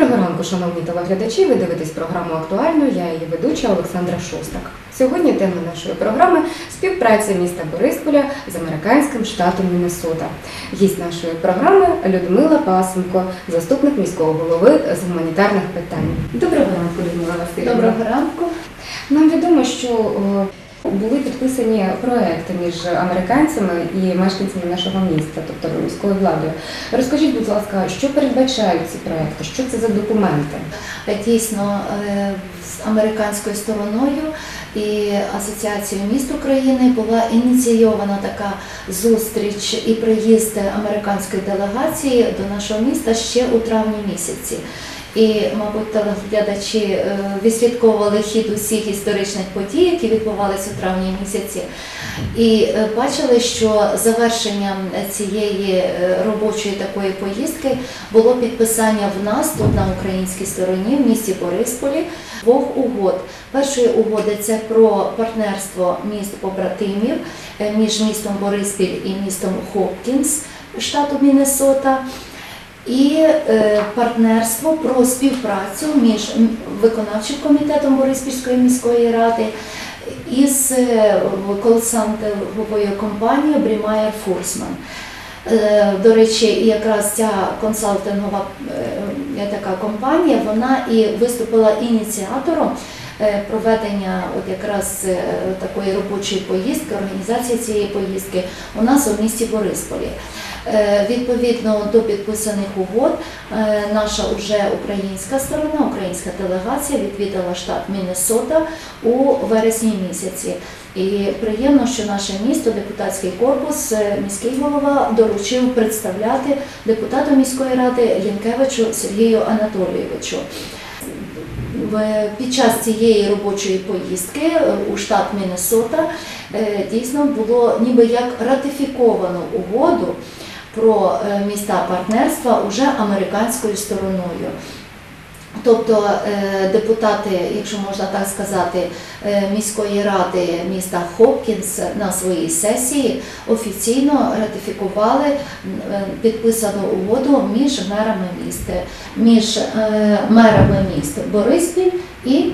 Доброго ранку, шановні телеглядачі. Ви дивитесь програму актуально. Я її ведуча Олександра Шостак. Сьогодні тема нашої програми співпраця міста Борисполя з американським штатом Міннесота. Гість нашої програми Людмила Пасенко, заступник міського голови з гуманітарних питань. Доброго ранку, Людмила Васильівна. Доброго ранку. Нам відомо, що о, були підписані проекти між американцями і мешканцями нашого міста, тобто міською владою. Розкажіть, будь ласка, що передбачають ці проекти? Що це за документи? Дійсно, е, з американською стороною і Асоціацією міст України була ініційована така зустріч і приїзд американської делегації до нашого міста ще у травні місяці. І, мабуть, телеглядачі е, відслідковували хід усіх історичних подій, які відбувалися у травні місяці, і е, бачили, що завершенням цієї е, робочої такої поїздки було підписання в нас тут на українській стороні в місті Борисполі двох угод. Першої угоди це про партнерство міст побратимів між містом Бориспіль і містом Хопкінс штату Міннесота. І е, партнерство про співпрацю між виконавчим комітетом Бориспільської міської ради із е, компанією Брімайер Фурсман. Е, До речі, якраз ця консалтингова така компанія, вона і виступила ініціатором проведення от якраз такої робочої поїздки, організації цієї поїздки у нас у місті Борисполі. Е, Відповідно до підписаних угод, е, наша уже українська сторона, українська делегація відвідала штат Міннесота у вересні місяці. І приємно, що наше місто, депутатський корпус, е, міський голова доручив представляти депутату міської ради Лінкевичу Сергію Анатолійовичу. Під час цієї робочої поїздки у штат Міннесота дійсно було ніби як ратифіковано угоду про е, міста партнерства уже американською стороною. Тобто е, депутати, якщо можна так сказати, е, міської ради міста Хопкінс на своїй сесії офіційно ратифікували підписану угоду між мерами міст, між мерами міст Бориспіль і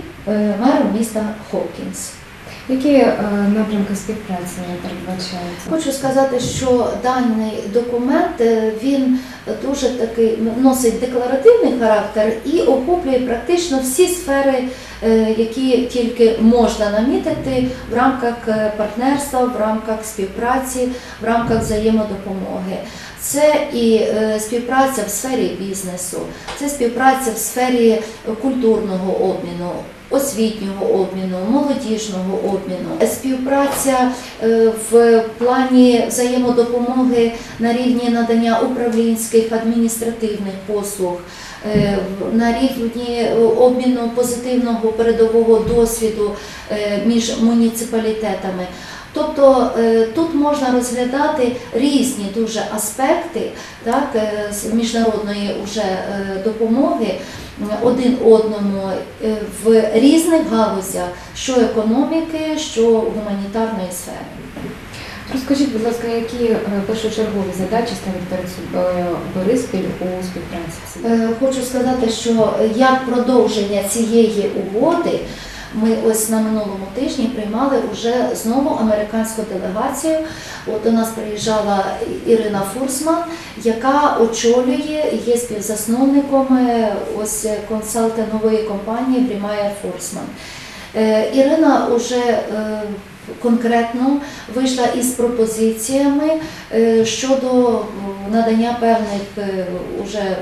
мером міста Хопкінс. Які е, напрямки співпраці передбачаються? Хочу сказати, що даний документ е, він дуже такий носить декларативний характер і охоплює практично всі сфери, е, які тільки можна намітити в рамках партнерства, в рамках співпраці, в рамках взаємодопомоги. Це і співпраця в сфері бізнесу, це співпраця в сфері культурного обміну, освітнього обміну, молодіжного обміну, співпраця е, в плані взаємодопомоги на рівні надання управлінських адміністративних послуг, е, на рівні обміну позитивного передового досвіду е, між муніципалітетами. Тобто е, тут можна розглядати різні дуже аспекти так, е, міжнародної уже е, допомоги один одному в різних галузях, що економіки, що гуманітарної сфери. Розкажіть, будь ласка, які першочергові задачі ставить перед Бориспіль у співпраці? Хочу сказати, що як продовження цієї угоди, ми ось на минулому тижні приймали вже знову американську делегацію. От до нас приїжджала Ірина Фурсман, яка очолює є співзасновником ось консалтингової компанії Брімайер Фурсман. Е, Ірина вже е, конкретно вийшла із пропозиціями е, щодо надання певних уже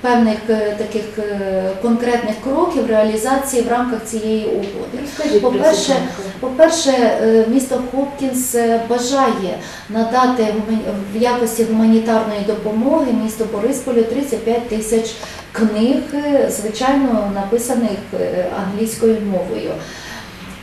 певних е, таких е, конкретних кроків реалізації в рамках цієї угоди. По-перше, по-перше, е, місто Хопкінс е, бажає надати в якості гуманітарної допомоги місту Борисполю 35 тисяч книг, е, звичайно, написаних е, англійською мовою.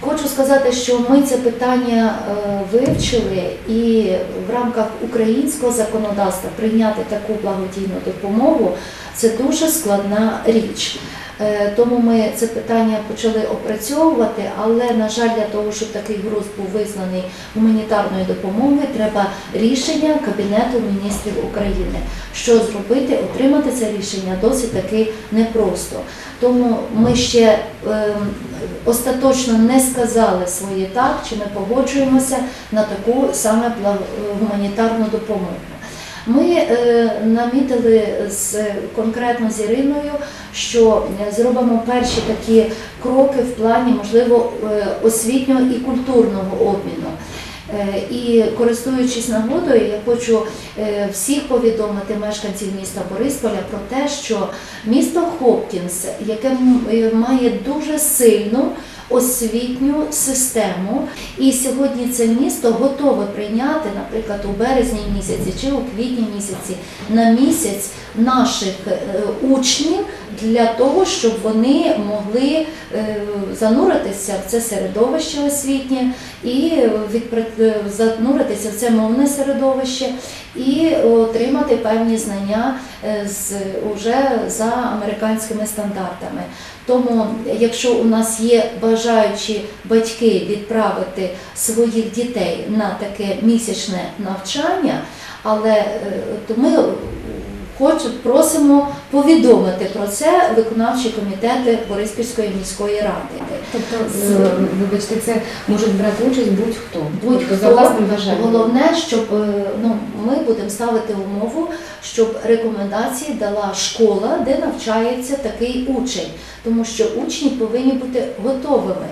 Хочу сказати, що ми це питання е, вивчили і в рамках українського законодавства прийняти таку благодійну допомогу це дуже складна річ. Е, Тому ми це питання почали опрацьовувати, але на жаль, для того, щоб такий груз був визнаний гуманітарною допомогою, треба рішення Кабінету міністрів України. Що зробити, отримати це рішення досить таки непросто. Тому ми ще ем, остаточно не сказали своє так, чи ми погоджуємося на таку саме гуманітарну допомогу. Ми е, намітили з конкретно з Іриною, що е, зробимо перші такі кроки в плані, можливо, е, освітнього і культурного обміну. І користуючись нагодою, я хочу всіх повідомити мешканців міста Борисполя про те, що місто Хопкінс, яке має дуже сильну освітню систему, і сьогодні це місто готове прийняти, наприклад, у березні місяці чи у квітні місяці на місяць наших е, учнів для того, щоб вони могли е, зануритися в це середовище освітнє і е, зануритися в це мовне середовище і отримати певні знання з уже за американськими стандартами. Тому, якщо у нас є бажаючі батьки відправити своїх дітей на таке місячне навчання, але е, то ми хоч просимо повідомити про це виконавчі комітети Бориспільської міської ради. Тобто, е, вибачте, це можуть брати участь будь-хто. Будь-хто. Тобто за власним бажанням. Головне, щоб е, ну, ми будемо ставити умову, щоб рекомендації дала школа, де навчається такий учень, тому що учні повинні бути готовими.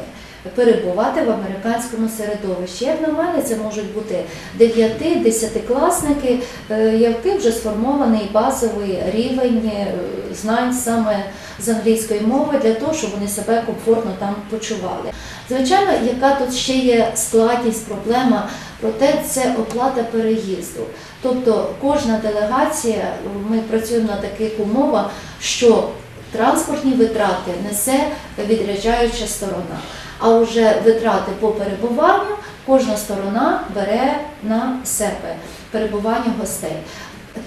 Перебувати в американському середовищі. Як на мене, це можуть бути 9-10-класники, е, який вже сформований базовий рівень е, знань саме з англійської мови для того, щоб вони себе комфортно там почували. Звичайно, яка тут ще є складність, проблема, проте це оплата переїзду. Тобто кожна делегація, ми працюємо на таких умовах, що транспортні витрати несе відряджаюча сторона, а вже витрати по перебуванню кожна сторона бере на себе перебування гостей.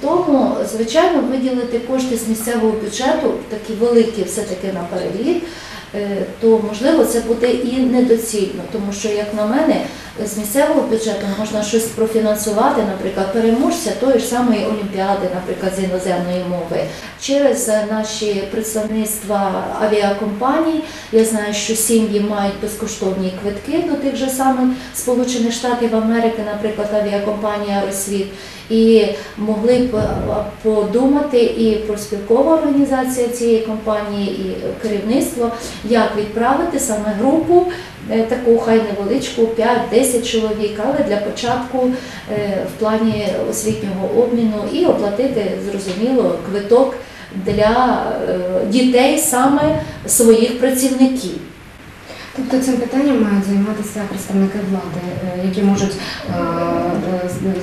Тому, звичайно, виділити кошти з місцевого бюджету, такі великі все-таки на переліт, е, то можливо це буде і недоцільно, тому що, як на мене, з місцевого бюджету можна щось профінансувати, наприклад, переможця тої ж самої олімпіади, наприклад, з іноземної мови. Через е, наші представництва авіакомпаній я знаю, що сім'ї мають безкоштовні квитки до тих же самих Сполучених Штатів Америки, наприклад, авіакомпанія Росвіт. І могли б е, подумати і профспілкова організація цієї компанії, і керівництво, як відправити саме групу, е, таку хай невеличку, 5-10 чоловік, але для початку в плані освітнього обміну і оплатити, зрозуміло, квиток для е, дітей саме своїх працівників. Тобто цим питанням мають займатися представники влади, е, які можуть е,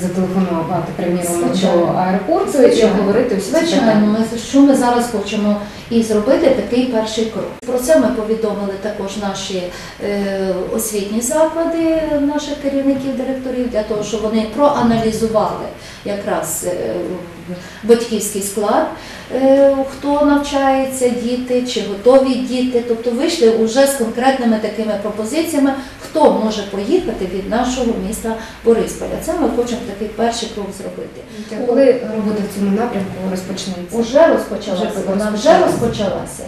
зателефонувати приміром до аеропорту і обговорити всі ці Звичайно, питання. ми що ми зараз хочемо і зробити такий перший крок. Про це ми повідомили також наші е, освітні заклади, наших керівників, директорів, для того, щоб вони проаналізували якраз е, батьківський склад, е, хто навчається, діти, чи готові діти. Тобто вийшли вже з конкретними такими пропозиціями, хто може поїхати від нашого міста Борисполя. Це ми хочемо такий перший крок зробити. Коли робота в цьому напрямку розпочнеться? Уже розпочалася, вона вже розпочалася.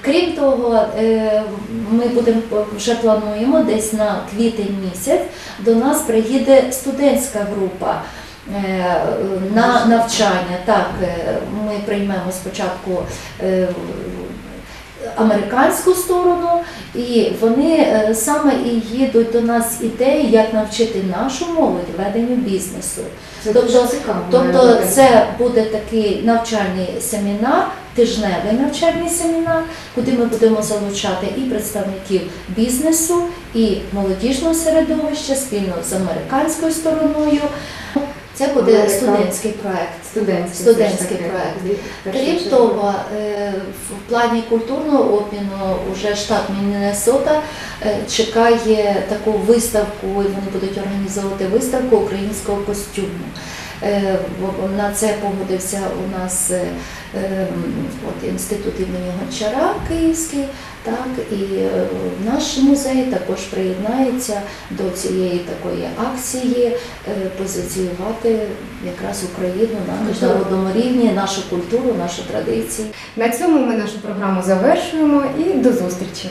Крім того, е, ми будемо вже плануємо десь на квітень місяць до нас приїде студентська група. Е, На навчання так е, ми приймемо спочатку е, американську сторону, і вони саме і їдуть до нас ідеї, як навчити нашу молодь веденню бізнесу. Це Тобто- Тобто це буде такий навчальний семінар, тижневий навчальний семінар, куди ми будемо залучати і представників бізнесу, і молодіжного середовища спільно з американською стороною. Це буде студентський проект. студентський, студентський проект. Крім того, е, в плані культурного обміну уже штат Міннесота е, чекає таку виставку, і вони будуть організовувати виставку українського костюму. Е, На це погодився у нас е, е, от, інститут імені Гончара Київський, так і наш музей також приєднається до цієї такої акції позиціювати якраз Україну на міжнародному рівні, нашу культуру, нашу традиції. На цьому ми нашу програму завершуємо і до зустрічі.